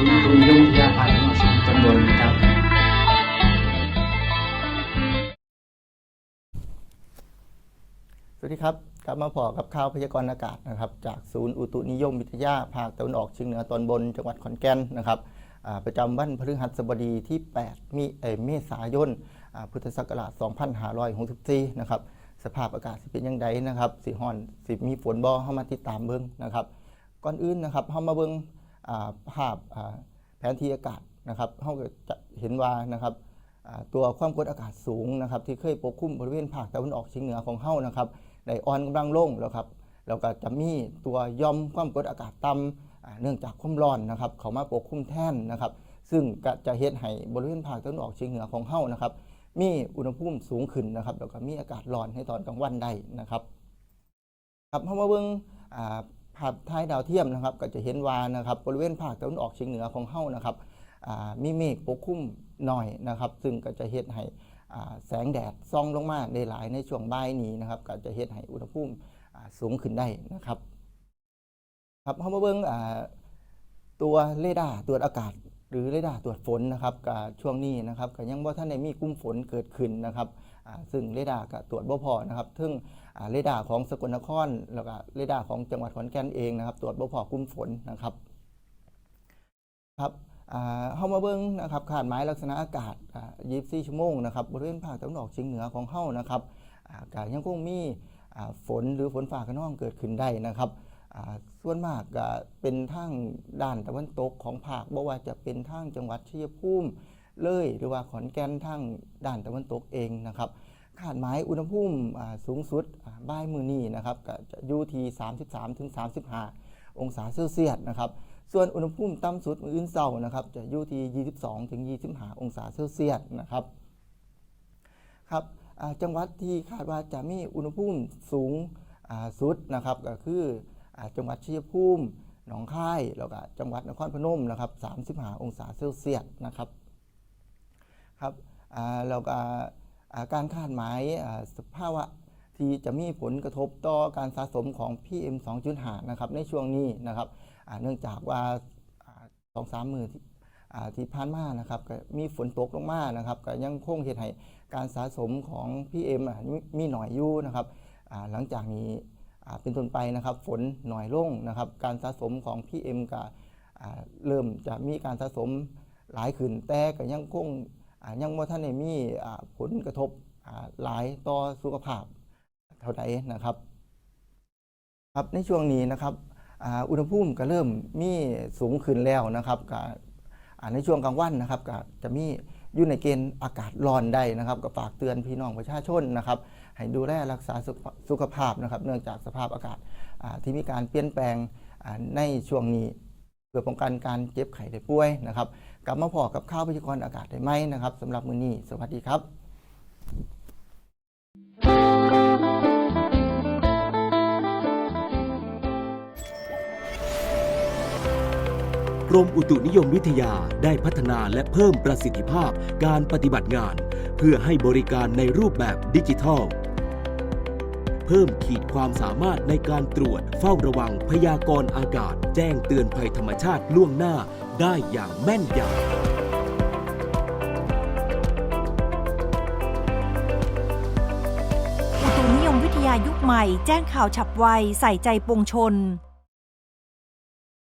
ศูนย์อุตุนิยมวิทยาภาคตะวันยงเหนือตอนบนนะครับสวัสดีครับกลับมาพอกับข่าวพยากรณ์อากาศนะครับ จากศูนย์อุตุนิยมวิทยาภาคตะวันออกเฉียงเหนือตอนบนจังหวัดขอนแก่นนะครับประจำวันพฤหัสบดีที่ 8มีเอเมษายนพุทธศักราช 2564 นะครับ สภาพอากาศสิเป็นยังไงนะครับ สิฮ้อน สิมีฝนบ่เข้ามาติดตามเบิ่งนะครับ ก่อนอื่นนะครับเฮามาเบิ่งอ่า ภาพแผนที่อากาศนะครับเฮาจะเห็นว่านะครับตัวความกดอากาศสูงนะครับที่เคยปกคลุมบริเวณภาคตะวันออกเฉียงเหนือของเฮานะครับได้อ่อนกำลังลงแล้วครับแล้วก็จะมีตัวย่อมความกดอากาศต่ำอ่าเนื่องจากความร้อนนะครับเขามาปกคลุมแท่นนะครับ ซึ่งก็จะเฮ็ดให้บริเวณภาคตะวันออกเฉียงเหนือของเฮานะครับ มีอุณหภูมิสูงขึ้นนะครับแล้วก็มีอากาศร้อนให้ตอนกลางวันได้นะครับครับเพราะว่าเบื้องอ่า ภาพท้ายดาวเทียมนะครับ ก็จะเห็นว่านะครับบริเวณภาคตะวันออกเฉียงเหนือของเฮานะครับมีเมฆปกคลุมหน่อยนะครับ ซึ่งก็จะเฮ็ดให้แสงแดดส่องลงมาได้หลายในช่วงบ่ายนี้นะครับก็จะเฮ็ดให้อุณหภูมิสูงขึ้นได้นะครับครับเพราะว่าเบื้องตัวเรดาร์ตรวจอากาศ หรือเรดาร์ตรวจฝนนะครับกับช่วงนี้นะครับก็ยังบ่ท่านได้มีกลุ่มฝนเกิดขึ้นนะครับ ซึ่งเรดาร์ก็ตรวจบ่พอนะครับ ซึ่งเรดาร์ของสกลนครแล้วก็เรดาร์ของจังหวัดขอนแก่นเองนะครับ ตรวจบ่พอกลุ่มฝนนะครับครับอ่าเฮามาเบิ่งนะครับคาดหมายลักษณะอากาศอ่า24ชั่วโมงนะครับบริเวณภาคตะวันออกเฉียงเหนือของเฮานะครับอาก็ยังคงมีฝนหรือฝนฟ้าคะน่องเกิดขึ้นได้นะครับส่วนมากเป็นทางด้านตะวันตกของภาคบ่ว่าจะเป็นทางจังหวัดชัยภูมิ เลยหรือว่าขอนแก่นทางด้านตะวันตกเองนะครับคาดหมายอุณหภูมิสูงสุดบ่ายมือนี้นะครับก็จะอยู่ที่ 33ถึง35 องศาเซลเซียสนะครับส่วนอุณหภูมิต่ำสุดมื้ออื่นเช้านะครับจะอยู่ที่ 22ถึง25 องศาเซลเซียสนะครับครับจังหวัดที่คาดว่าจะมีอุณหภูมิสูงสุดนะครับก็คืออจังหวัดชัยภูมิหนองคายแล้วก็จังหวัดนครพนมนะครับ 35 องศาเซลเซียสนะครับ ครับอ่าก็อ่าการคาดหมายสภาวะที่จะมีผลกระทบต่อการสะสมของ PM 2.5นะครับในช่วงนี้นะครับเนื่องจากว่าสองสามมือที่ที่ผ่านมานะครับมีฝนตกลงมานะครับก็ยังคงเหตุให้การสะสมของ PM อะมีมีหน่อยอยู่นะครับหลังจากนี้เป็นต้นไปนะครับฝนหน่อยลงนะครับการสะสมของ PM ก็เริ่มจะมีการสะสมหลายขึ้นแต่ก็ยังคง ยังว่าท่านได้มีอ่าผลกระทบอ่าหลายต่อสุขภาพเท่าใดนะครับครับในช่วงนี้นะครับอ่าอุณหภูมิก็เริ่มมีสูงขึ้นแล้วนะครับก็อ่าในช่วงกลางวันนะครับก็จะมีอยู่ในเกณฑ์อากาศร้อนได้นะครับก็ฝากเตือนพี่น้องประชาชนนะครับ ให้ดูแลรักษาสุขภาพนะครับ เนื่องจากสภาพอากาศที่มีการเปลี่ยนแปลงในช่วงนี้ เพื่อป้องกันการเจ็บไข้ได้ป่วยนะครับกลับมาพอกับข้าวพยากรณ์อากาศได้ไหมนะครับสำหรับมื้อนี้สวัสดีครับกรมอุตุนิยมวิทยาได้พัฒนาและเพิ่มประสิทธิภาพการปฏิบัติงาน เพื่อให้บริการในรูปแบบดิจิทัล เพิ่มขีดความสามารถในการตรวจ เฝ้าระวังพยากรณ์อากาศ แจ้งเตือนภัยธรรมชาติล่วงหน้าได้อย่างแม่นยำอุตุนิยมวิทยายุคใหม่ แจ้งข่าวฉับไว ใส่ใจปวงชน